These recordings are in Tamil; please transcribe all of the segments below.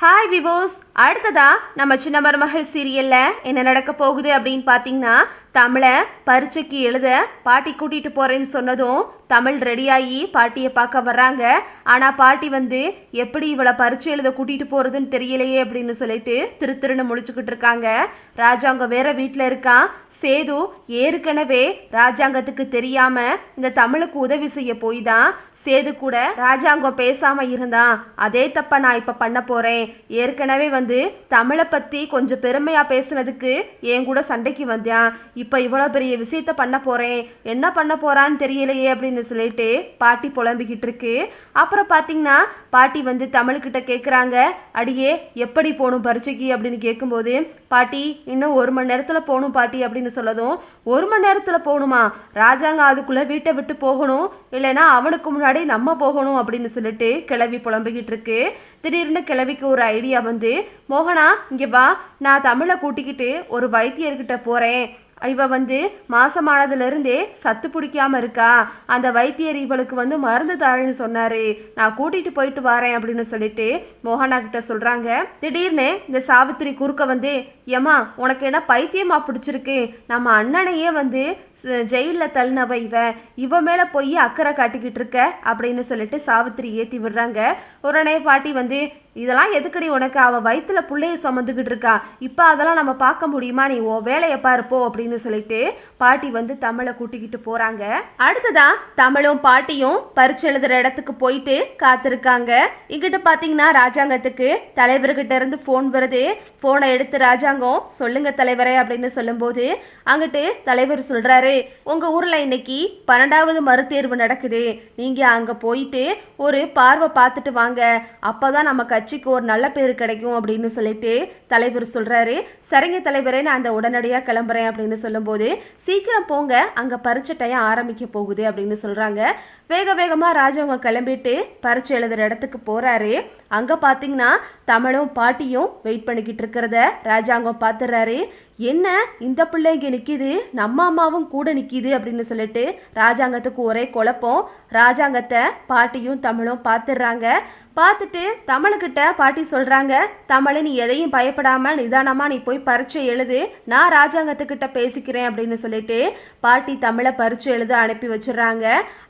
ஹாய் விவோஸ் அடுத்ததா நம்ம சின்ன மருமகள் சீரியலில் என்ன நடக்க போகுது அப்படின்னு பார்த்தீங்கன்னா தமிழை பரீட்சைக்கு எழுத பாட்டி கூட்டிகிட்டு போகிறேன்னு சொன்னதும் தமிழ் ரெடியாகி பாட்டியை பார்க்க வர்றாங்க. ஆனால் பாட்டி வந்து எப்படி இவளை பரீட்சை எழுத கூட்டிகிட்டு போகிறதுன்னு தெரியலையே அப்படின்னு சொல்லிட்டு திரு திருன்னு முடிச்சுக்கிட்டு இருக்காங்க. அவங்க வேற வீட்டில் இருக்கான் சேது ஏற்கனவே ராஜாங்கத்துக்கு தெரியாம இந்த தமிழுக்கு உதவி செய்ய போய் தான் சேது கூட ராஜாங்கம் பேசாம இருந்தான் அதே தப்ப நான் இப்ப பண்ண போறேன். ஏற்கனவே வந்து தமிழை பத்தி கொஞ்சம் பெருமையா பேசுனதுக்கு என் கூட சண்டைக்கு வந்தான் இப்ப இவ்வளவு பெரிய விஷயத்த பண்ண போறேன். என்ன பண்ண போறான்னு தெரியலையே அப்படின்னு சொல்லிட்டு பாட்டி புலம்பிக்கிட்டு இருக்கு. அப்புறம் பாத்தீங்கன்னா பாட்டி வந்து தமிழ்கிட்ட கேக்குறாங்க. அடியே எப்படி போகணும் பரீட்சைக்கு அப்படின்னு கேட்கும்போது பாட்டி இன்னும் ஒரு மணி நேரத்துல போகணும் பாட்டி அப்படின்னு சொல்லதும் ஒரு மணி நேரத்தில் போகணுமா? ராஜாங்க அதுக்குள்ள வீட்டை விட்டு போகணும் இல்லைன்னா அவனுக்கு முன்னாடி நம்ம போகணும் அப்படின்னு சொல்லிட்டு கிளவி புலம்பிக்கிட்டு இருக்கு. திடீர்னு கிளவிக்கு ஒரு ஐடியா வந்து மோகனா இங்கே வா நான் தமிழை கூட்டிக்கிட்டு ஒரு வைத்தியர்கிட்ட போகிறேன் இவ வந்து மாசமானதுல இருந்தே சத்து பிடிக்காம இருக்கா? அந்த வைத்தியர் இவளுக்கு வந்து மருந்து தரேன்னு சொன்னாரு. நான் கூட்டிட்டு போயிட்டு வரேன் அப்படின்னு சொல்லிட்டு மோகனா கிட்ட சொல்றாங்க. திடீர்னு இந்த சாவித்திரி குறுக்க வந்து ஏமா உனக்கு என்ன பைத்தியமா பிடிச்சிருக்கு? நம்ம அண்ணனையே வந்து ஜெயிலில் தள்ளினவ இவ இவ மேலே போய் அக்கறை காட்டிக்கிட்டு இருக்க அப்படின்னு சொல்லிட்டு சாவித்திரி ஏற்றி விடுறாங்க. உடனே பாட்டி வந்து இதெல்லாம் எதுக்கடி உனக்கு? அவள் வயிற்றுல பிள்ளைய சுமந்துக்கிட்டு இருக்கா. இப்போ அதெல்லாம் நம்ம பார்க்க முடியுமா? நீ ஓ வேலையை பாருப்போ அப்படின்னு சொல்லிட்டு பாட்டி வந்து தமிழை கூட்டிக்கிட்டு போகிறாங்க அடுத்ததா தமிழும் பாட்டியும் பரிச்சு எழுதுற இடத்துக்கு போயிட்டு காத்திருக்காங்க. இங்கிட்ட பார்த்தீங்கன்னா ராஜாங்கத்துக்கு தலைவர்கிட்ட இருந்து ஃபோன் வருது. ஃபோனை எடுத்து ராஜாங்கம் சொல்லுங்க தலைவரே அப்படின்னு சொல்லும்போது அங்கிட்டு தலைவர் சொல்லியிருக்காரு உங்க ஊரில் இன்னைக்கு பன்னெண்டாவது மறுதேர்வு நடக்குது. நீங்கள் அங்கே போயிட்டு ஒரு பார்வை பார்த்துட்டு வாங்க. அப்பதான் நம்ம கட்சிக்கு ஒரு நல்ல பேர் கிடைக்கும் அப்படின்னு சொல்லிட்டு தலைவர் சொல்கிறாரு சரிங்க தலைவரே நான் அந்த உடனடியாக கிளம்புறேன் அப்படின்னு சொல்லும்போது சீக்கிரம் போங்க அங்கே பரீட்சை டைம் ஆரம்பிக்க போகுது அப்படின்னு சொல்கிறாங்க வேக வேகமாக ராஜவங்க கிளம்பிட்டு பரீட்சை எழுதுகிற இடத்துக்கு போகிறாரு அங்க பார்த்தீங்கன்னா தமிழும் பாட்டியும் வெயிட் பண்ணிக்கிட்டு இருக்கிறத ராஜாங்கம் பார்த்துறாரு என்ன இந்த பிள்ளை இங்கே நிற்கிது நம்ம அம்மாவும் கூட நிற்கிது அப்படின்னு சொல்லிட்டு ராஜாங்கத்துக்கு ஒரே குழப்பம். ராஜாங்கத்தை பாட்டியும் தமிழும் பார்த்துடுறாங்க பார்த்துட்டு தமிழ்கிட்ட பாட்டி சொல்கிறாங்க தமிழை நீ எதையும் பயப்படாம நிதானமாக நீ போய் பரீட்சை எழுது நான் ராஜாங்கத்துக்கிட்ட பேசிக்கிறேன் அப்படின்னு சொல்லிட்டு பாட்டி தமிழை பரீட்சை எழுத அனுப்பி வச்சிடுறாங்க.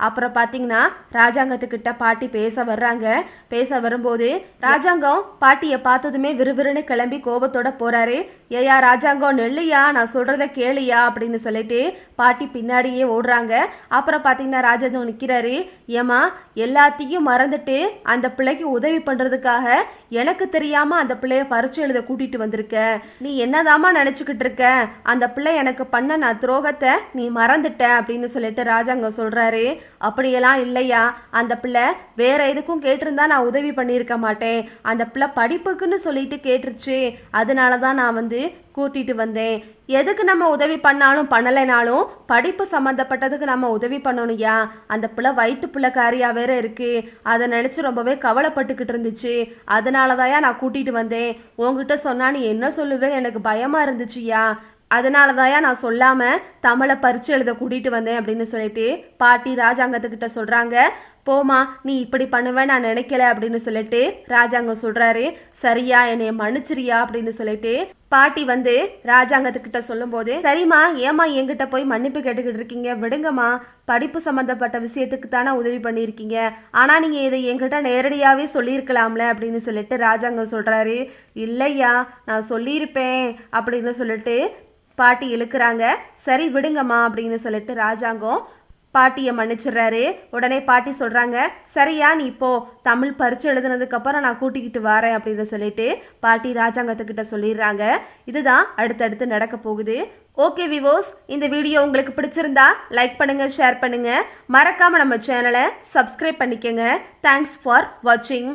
அப்புறம் பார்த்தீங்கன்னா ராஜாங்கத்துக்கிட்ட பாட்டி பேச வர்றாங்க. பேச வரும்போது ராஜாங்கம் பாட்டியை பார்த்ததுமே விறுவிறுன்னு கிளம்பி கோபத்தோட போறாரு. ஏயா ராஜாங்கம் நெல்லையா நான் சொல்றத கேளியா அப்படின்னு சொல்லிட்டு பாட்டி பின்னாடியே ஓடுறாங்க. அப்புறம் பார்த்தீங்கன்னா ராஜாங்கம் நிற்கிறாரு ஏமா எல்லாத்தையும் மறந்துட்டு அந்த பிள்ளை பிள்ளைக்கு உதவி பண்றதுக்காக எனக்கு தெரியாம அந்த பிள்ளைய பரிச்சு எழுத கூட்டிட்டு வந்திருக்க. நீ என்னதாம்மா நினச்சிக்கிட்டு இருக்க? அந்த பிள்ளை எனக்கு பண்ண நான் துரோகத்தை நீ மறந்துட்ட அப்படின்னு சொல்லிட்டு ராஜாங்கம் சொல்றாரு. அப்படியெல்லாம் இல்லையா? அந்த பிள்ளை வேற எதுக்கும் கேட்டிருந்தா நான் உதவி பண்ணியிருக்க மாட்டேன். அந்த பிள்ளை படிப்புக்குன்னு சொல்லிட்டு கேட்டுருச்சு. அதனால தான் நான் வந்து கூட்டிட்டு வந்தேன். எதுக்கு நம்ம உதவி பண்ணாலும் பண்ணலைனாலும் படிப்பு சம்மந்தப்பட்டதுக்கு நம்ம உதவி பண்ணணும்யா அந்த பிள்ளை வயிற்று பிள்ளைக்காரியா வேற இருக்கு. அதை நினச்சி ரொம்பவே கவலைப்பட்டுக்கிட்டு இருந்துச்சு. அதனால தான்யா நான் கூட்டிகிட்டு வந்தேன். உங்ககிட்ட சொன்னா நீ என்ன சொல்லுவேன்னு எனக்கு பயமாக இருந்துச்சுயா அதனால தான்யா நான் சொல்லாமல் தமிழை பரிச்சு எழுத கூட்டிகிட்டு வந்தேன் அப்படின்னு சொல்லிட்டு பாட்டி ராஜாங்கத்துக்கிட்ட சொல்கிறாங்க போமா நீ இப்படி பண்ணுவேன் நான் நினைக்கல அப்படின்னு சொல்லிட்டு ராஜாங்கம் சொல்றாரு. சரியா என்னைய மன்னிச்சிரியா அப்படின்னு சொல்லிட்டு பாட்டி வந்து ராஜாங்கத்துக்கிட்ட சொல்லும்போது சரிம்மா ஏமா என்கிட்ட போய் மன்னிப்பு கேட்டுக்கிட்டு இருக்கீங்க? விடுங்கம்மா. படிப்பு சம்மந்தப்பட்ட விஷயத்துக்கு தானே உதவி பண்ணியிருக்கீங்க. ஆனால் நீங்கள் இதை என்கிட்ட நேரடியாகவே சொல்லியிருக்கலாம்ல அப்படின்னு சொல்லிட்டு ராஜாங்கம் சொல்கிறாரு இல்லையா நான் சொல்லியிருப்பேன் அப்படின்னு சொல்லிட்டு பாட்டி இழுக்கிறாங்க. சரி விடுங்கம்மா அப்படின்னு சொல்லிட்டு ராஜாங்கம் பாட்டியை மன்னிச்சிடுறாரு. உடனே பாட்டி சொல்கிறாங்க சரியா நீ இப்போ தமிழ் பரிச்சு எழுதுனதுக்கப்புறம் நான் கூட்டிக்கிட்டு வரேன் அப்படின்னு சொல்லிட்டு பாட்டி ராஜாங்கத்துக்கிட்ட சொல்லிடுறாங்க. இதுதான் அடுத்தடுத்து நடக்க போகுது. ஓகே விவோஸ் இந்த வீடியோ உங்களுக்கு பிடிச்சிருந்தா லைக் பண்ணுங்க ஷேர் பண்ணுங்க. மறக்காம நம்ம சேனலை சப்ஸ்கிரைப் பண்ணிக்கங்க. தேங்க்ஸ் ஃபார் வாட்சிங்